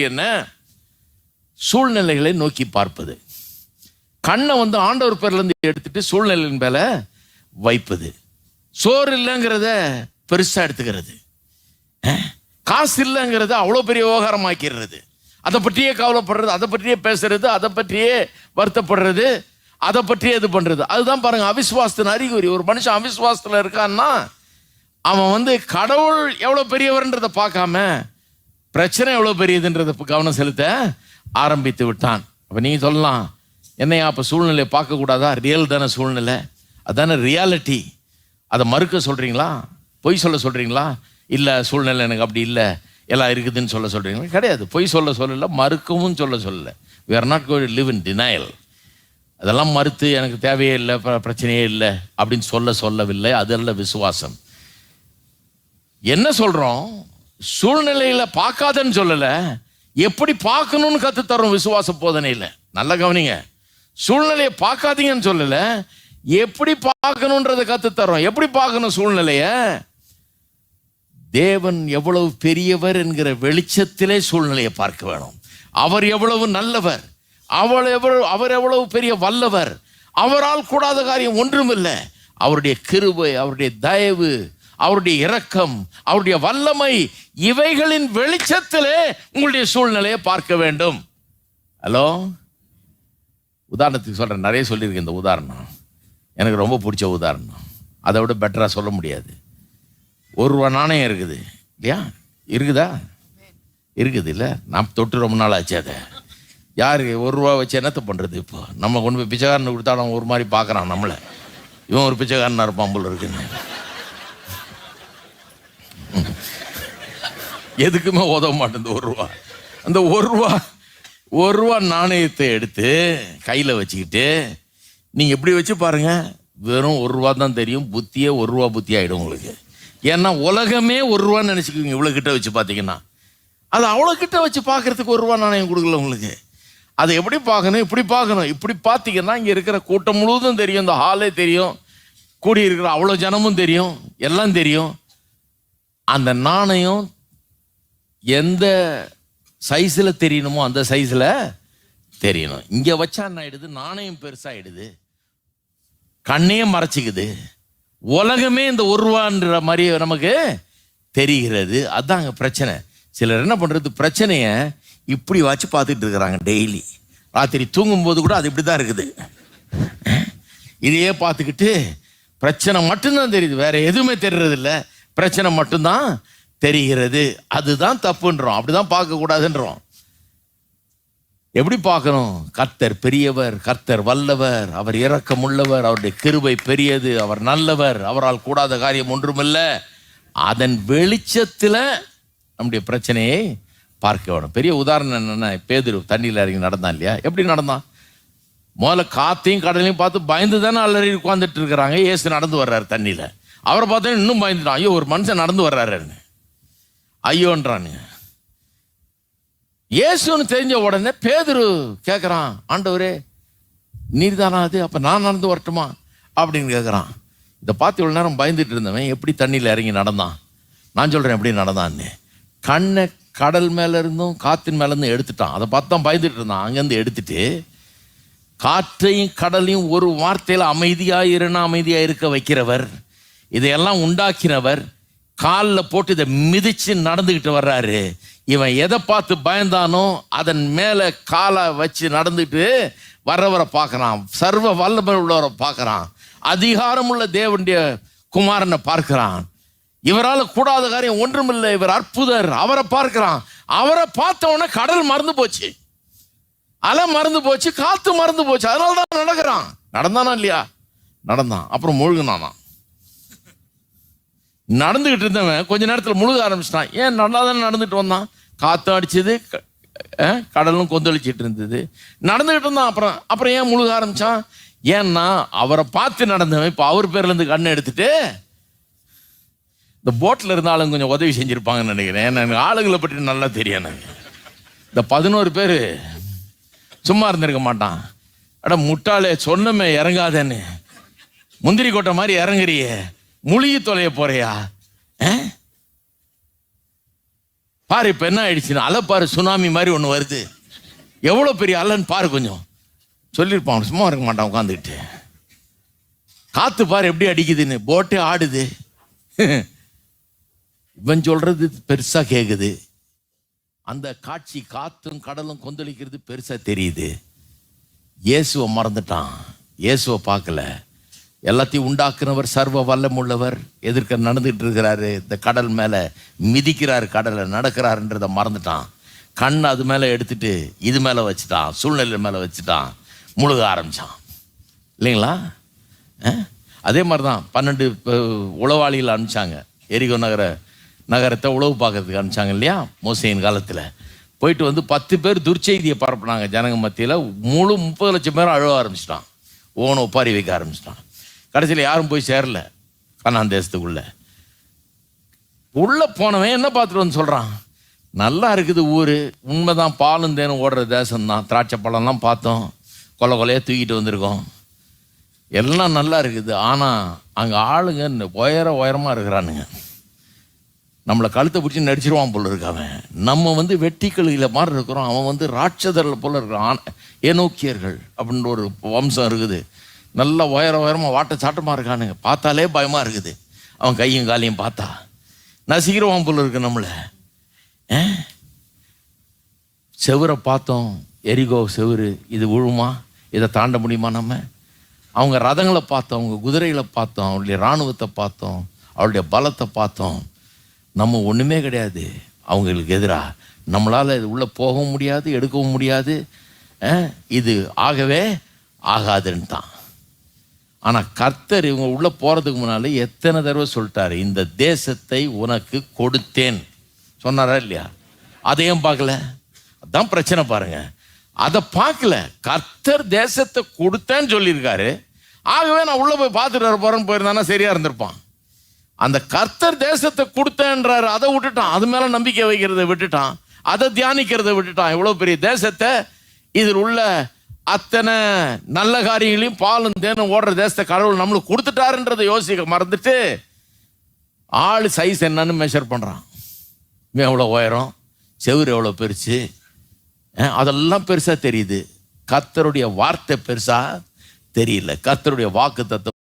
என்ன? சூழ்நிலைகளை நோக்கி பார்ப்பது. கண்ணை வந்து ஆண்டவர் பேர்லேருந்து எடுத்துட்டு சூழ்நிலையின் மேல வைப்பது. சோறு இல்லைங்கிறத பெருசா எடுத்துக்கிறது. காசு இல்லைங்கிறத அவ்வளோ பெரிய விவகாரமாக்கிறது அதை பற்றியே கவலைப்படுறது அதை பற்றியே பேசுறது அதை பற்றியே வருத்தப்படுறது அதை பற்றியே இது பண்றது. அதுதான் பாருங்க அவிசுவாசத்தின் அறிகுறி. ஒரு மனுஷன் அவிசுவாசத்துல இருக்கான்னா அவன் வந்து கடவுள் எவ்வளோ பெரியவர்ன்றதை பார்க்காம பிரச்சனை எவ்வளோ பெரியதுன்றதை கவனம் செலுத்த ஆரம்பித்து விட்டான். அப்போ நீங்கள் சொல்லலாம் என்னையா அப்போ சூழ்நிலையை பார்க்கக்கூடாதா ரியல் தானே சூழ்நிலை. அதானே ரியாலிட்டி அதை மறுக்க சொல்கிறீங்களா பொய் சொல்ல சொல்கிறீங்களா இல்லை சூழ்நிலை எனக்கு அப்படி இல்லை. எல்லாம் இருக்குதுன்னு சொல்ல சொல்கிறீங்களா கிடையாது. பொய் சொல்ல சொல்லலை மறுக்கவும் சொல்ல சொல்லலை. We are not going live in denial அதெல்லாம் மறுத்து எனக்கு தேவையே இல்லை பிரச்சனையே இல்லை அப்படின்னு சொல்ல சொல்லவில்லை. அதெல்லாம் விசுவாசம். என்ன சொல்கிறோம் சூழ்நிலையில பார்க்காதன்னு சொல்லல. எப்படி பார்க்கணும்னு கத்து தரோம் விசுவாச போதனையில். நல்ல கவனிங்க. சூழ்நிலையை பார்க்காதீங்கன்னு சொல்லல. எப்படி பார்க்கணுன்றதை கத்து தரோம் எப்படி பார்க்கணும் சூழ்நிலைய? தேவன் எவ்வளவு பெரியவர் என்கிற வெளிச்சத்திலே சூழ்நிலையை பார்க்க வேணும். அவர் எவ்வளவு நல்லவர். அவள் எவ்வளவு அவர் எவ்வளவு பெரிய வல்லவர். அவரால் கூடாத காரியம் ஒன்றுமில்லை. அவருடைய கிருபை அவருடைய தயவு அவருடைய இரக்கம் அவருடைய வல்லமை இவைகளின் வெளிச்சத்திலே உங்களுடைய சூழ்நிலையை பார்க்க வேண்டும். ஹலோ உதாரணத்துக்கு சொல்கிறேன் நிறைய சொல்லியிருக்கேன் இந்த உதாரணம். எனக்கு ரொம்ப பிடிச்ச உதாரணம். அதை விட பெட்டராக சொல்ல முடியாது. ஒரு ரூபா நாணயம் இருக்குது. இல்லையா? இருக்குதா? இருக்குது இல்லை? நான் தொட்டு ரொம்ப நாள் ஆச்சு அதை. யாரு? ஒரு ரூபா வச்சு என்னத்தை பண்ணுறது இப்போ? நம்ம கொண்டு போய் பிச்சைக்காரன் கொடுத்தாலும் ஒரு மாதிரி பார்க்குறான் நம்மளை. இவன் ஒரு பிச்சைக்காரனாக இருப்பான் போல இருக்குன்னு. எதுக்குமே உதவ மாட்டேங்குது ஒரு ரூபா. அந்த ஒரு ரூபா ஒரு ரூபா நாணயத்தை எடுத்து கையில் வச்சுக்கிட்டு நீங்கள் எப்படி வச்சு பாருங்கள் வெறும் ஒரு ரூபா தான் தெரியும் புத்தியே ஒரு ரூபா புத்தி ஆகிடும் உங்களுக்கு. ஏன்னா உலகமே ஒரு ரூபான்னு நினச்சிக்குவீங்க இவ்வளோ கிட்ட வச்சு பார்த்தீங்கன்னா அது அவ்வளோ கிட்ட வச்சு பார்க்கறதுக்கு ஒரு ரூபா நாணயம் கொடுக்கல உங்களுக்கு. அதை எப்படி பார்க்கணும் இப்படி பார்க்கணும் இப்படி பார்த்தீங்கன்னா இங்கே இருக்கிற கூட்டம் முழுவதும் தெரியும் இந்த ஹாலே தெரியும் கூடி இருக்கிற அவ்வளோ ஜனமும் தெரியும் எல்லாம் தெரியும். அந்த நாணயம் எந்த சைஸில் தெரியணுமோ அந்த சைஸில் தெரியணும். இங்கே வச்சா என்ன ஆயிடுது? நாணயம் பெருசாகிடுது கண்ணையே மறைச்சிக்குது. உலகமே இந்த ஒரு ரூபான்ற மாதிரி நமக்கு தெரிகிறது. அதாங்க பிரச்சனை. சிலர் என்ன பண்ணுறது பிரச்சனையை இப்படி வச்சு பார்த்துட்டு இருக்கிறாங்க டெய்லி ராத்திரி தூங்கும்போது கூட அது இப்படி தான் இருக்குது. இதையே பார்த்துக்கிட்டு பிரச்சனை மட்டும்தான் தெரியுது. வேற எதுவுமே தெரியறதில்ல பிரச்சனை மட்டும்தான் தெரிகிறது. அதுதான் தப்புன்றோம். அப்படிதான் பார்க்கக்கூடாதுன்றோம் எப்படி பார்க்கணும்? கர்த்தர் பெரியவர் கர்த்தர் வல்லவர் அவர் இரக்கமுள்ளவர் அவருடைய கிருபை பெரியது அவர் நல்லவர் அவரால் கூடாத காரியம் ஒன்றுமில்ல. அதன் வெளிச்சத்தில் நம்முடைய பிரச்சனையை பார்க்க வேணும். பெரிய உதாரணம் என்னென்னா பேதுரு தண்ணியில் இறங்கி நடந்தான் இல்லையா? எப்படி நடந்தான்? முதல்ல காத்தையும் கடலையும் பார்த்து பயந்து தானே அலறி உட்காந்துட்டு இருக்கிறாங்க. ஏசு நடந்து வர்றாரு தண்ணியில். அவரை பார்த்தா இன்னும் பயந்துட்டான். ஐயோ ஒரு மனுஷன் நடந்து வர்றாருன்னு ஐயோன்றானுங்க இயேசுன்னு தெரிஞ்ச உடனே பேதுரு கேட்குறான் ஆண்டவரே நீர் தானா அது? அப்போ நான் நடந்து வரட்டுமா? அப்படின்னு கேட்குறான் இதை பார்த்து இவ்வளோ நேரம் பயந்துட்டு இருந்தவன் எப்படி தண்ணியில் இறங்கி நடந்தான்? நான் சொல்கிறேன் எப்படி நடந்தான்னு. கண்ணை கடல் மேலேருந்தும் இருந்தும் மேலேருந்தும் எடுத்துட்டான். அதை பார்த்து தான் பயந்துட்டு இருந்தான். அங்கேருந்து எடுத்துட்டு காற்றையும் கடலையும் ஒரு வார்த்தையில் அமைதியாக இருனா அமைதியாக இருக்க வைக்கிறவர் இதையெல்லாம் உண்டாக்கினவர் காலில் போட்டு இதை மிதிச்சு நடந்துக்கிட்டு வர்றாரு. இவன் எதை பார்த்து பயந்தானோ அதன் மேலே காலை வச்சு நடந்துட்டு வர்றவரை பார்க்குறான். சர்வ வல்லமை உள்ளவரை பார்க்குறான். அதிகாரமுள்ள தேவனுடைய குமாரனை பார்க்குறான். இவரால் கூடாத காரியம் ஒன்றுமில்லை. இவர் அற்புதர். அவரை பார்க்குறான். அவரை பார்த்தவொன்னே கடல் மறந்து போச்சு. அலை மறந்து போச்சு. காற்று மறந்து போச்சு. அதனால தான் நடக்கிறான். நடந்தானா இல்லையா? நடந்தான். அப்புறம் முழுகுனானா நடந்துகிட்டு இருந்தவன் கொஞ்ச நேரத்தில் முழுக ஆரம்பிச்சிட்டான். ஏன் நல்லா தானே நடந்துட்டு வந்தான்? காற்றும் அடிச்சது க- கடலும் கொந்தளிச்சிட்டு இருந்தது. நடந்துகிட்டு இருந்தான் அப்புறம். அப்புறம் ஏன் முழுக ஆரம்பிச்சான்? ஏன்னா அவரை பார்த்து நடந்தவன் இப்போ அவர் பேர்லேருந்து கண்ணை எடுத்துட்டு இந்த போட்டில் இருந்தாலும் கொஞ்சம் உதவி செஞ்சுருப்பாங்கன்னு நினைக்கிறேன். ஏன்னா எனக்கு ஆளுங்களை பற்றி நல்லா தெரியும் எனக்கு. இந்த பதினோரு பேர் சும்மா இருந்திருக்க மாட்டான். அட முட்டாளே சொன்னமே இறங்காதேன்னு. முந்திரி கொட்டை மாதிரி இறங்குறியே. முழுகி தொலைய போறியா? பாரு இப்போ என்ன ஆயிடுச்சுன்னு அலை பாரு சுனாமி மாதிரி ஒன்று வருது. எவ்வளோ பெரிய அலைன்னு பாரு கொஞ்சம். சொல்லியிருப்பான் சும்மா இருக்க மாட்டான் உட்காந்துக்கிட்டு காத்து பாரு எப்படி அடிக்குதுன்னு. போட்டே ஆடுது. இவன் சொல்றது பெருசா கேக்குது. அந்த காட்சி காத்தும் கடலும் கொந்தளிக்கிறது பெருசா தெரியுது. இயேசுவை மறந்துட்டான். இயேசுவை பார்க்கல. எல்லாத்தையும் உண்டாக்குனவர் சர்வ வல்லமுள்ளவர். எதிர்க்க நடந்துட்டு இருக்கிறாரு இந்த கடல் மேலே மிதிக்கிறார் கடலை நடக்கிறாருன்றத மறந்துட்டான். கண் அது மேலே எடுத்துட்டு இது மேலே வச்சுட்டான். சூழ்நிலை மேலே வச்சுட்டான். முழுக ஆரம்பிச்சான். இல்லைங்களா? அதே மாதிரி தான் பன்னெண்டு உளவாளிகள் அனுப்பிச்சாங்க. எரிகோ நகர நகரத்தை உழவு பார்க்கறதுக்கு அனுப்பிச்சாங்க இல்லையா? மோசையின் காலத்தில். போயிட்டு வந்து பத்து பேர் துர்ச்செய்தியை பரப்புனாங்க ஜனங்க மத்தியில். முழு முப்பது லட்சம் பேர் அழுவ ஆரம்பிச்சிட்டான். ஓன ஒப்பாரி வைக்க ஆரம்பிச்சிட்டான். கடைசியில் யாரும் போய் சேரல கண்ணான் தேசத்துக்குள்ள. உள்ளே போனவன் என்ன பார்த்துட்டு வந்து நல்லா இருக்குது ஊர். உண்மைதான் பாலும் தேனும் ஓடுற தேசம் தான் திராட்சை பழம்லாம் பார்த்தோம். கொலை கொலையாக தூக்கிட்டு வந்திருக்கோம். எல்லாம் நல்லா இருக்குது. ஆனால் அங்கே ஆளுங்க உயர உயரமாக இருக்கிறானுங்க. நம்மளை கழுத்தை பிடிச்சி நடிச்சிருவான் போல இருக்கு அவன். நம்ம வந்து வெட்டிக்கிளியில மாதிரி இருக்கிறோம். அவன் வந்து ராட்சதர்கள் போல இருக்கிறான். ஆன- ஏனோக்கியர்கள் அப்படின்ற ஒரு வம்சம் இருக்குது. நல்ல உயர உயரமாக வாட்ட சாட்டமாக இருக்கானுங்க. பார்த்தாலே பயமாக இருக்குது. அவன் கையும் காலையும் பார்த்தா. நசிக்கிறவன் போல் இருக்கு நம்மளை. செவரை பார்த்தோம். எரிகோ செவுரு. இது விழுமா? இதை தாண்ட முடியுமா நம்ம? அவங்க ரதங்களை பார்த்தோம். அவங்க குதிரைகளை பார்த்தோம். அவருடைய இராணுவத்தை பார்த்தோம். அவருடைய பலத்தை பார்த்தோம். நம்ம ஒன்றுமே கிடையாது. அவங்களுக்கு எதிராக நம்மளால் இது உள்ளே போகவும் முடியாது எடுக்கவும் முடியாது. இது ஆகவே ஆகாதுன்னு தான் ஆனால் கர்த்தர் இவங்க உள்ளே போகிறதுக்கு முன்னாலே எத்தனை தடவை சொல்லிட்டாரு இந்த தேசத்தை உனக்கு கொடுத்தேன். சொன்னாரா இல்லையா? அதையும் பார்க்கல? அதான் பிரச்சனை பாருங்க. அதை பார்க்கல. கர்த்தர் தேசத்தை கொடுத்தேன்னு சொல்லியிருக்காரு. ஆகவே நான் உள்ளே போய் பார்த்துட்டு வர போகிறேன்னு போயிருந்தானா சரியாக இருந்திருப்பான். அந்த கர்த்தர் தேசத்தை கொடுத்தேன்றாரு. அதை விட்டுட்டான். அது மேலே நம்பிக்கை வைக்கிறதை விட்டுட்டான். அதை தியானிக்கிறதை விட்டுட்டான். இவ்வளோ பெரிய தேசத்தை? இதில் உள்ள அத்தனை நல்ல காரியங்களையும் பாலும் தேனும் ஓடுற தேசத்தை கடவுள் நம்மளுக்கு கொடுத்துட்டாருன்றதை யோசிக்க மறந்துட்டு ஆள் சைஸ் என்னன்னு மெஷர் பண்ணுறான் இவன் எவ்வளோ உயரம்? செவுரு எவ்வளோ பெருசு? அதெல்லாம் பெருசாக தெரியுது. கத்தருடைய வார்த்தை பெருசாக தெரியல. கத்தருடைய வாக்கு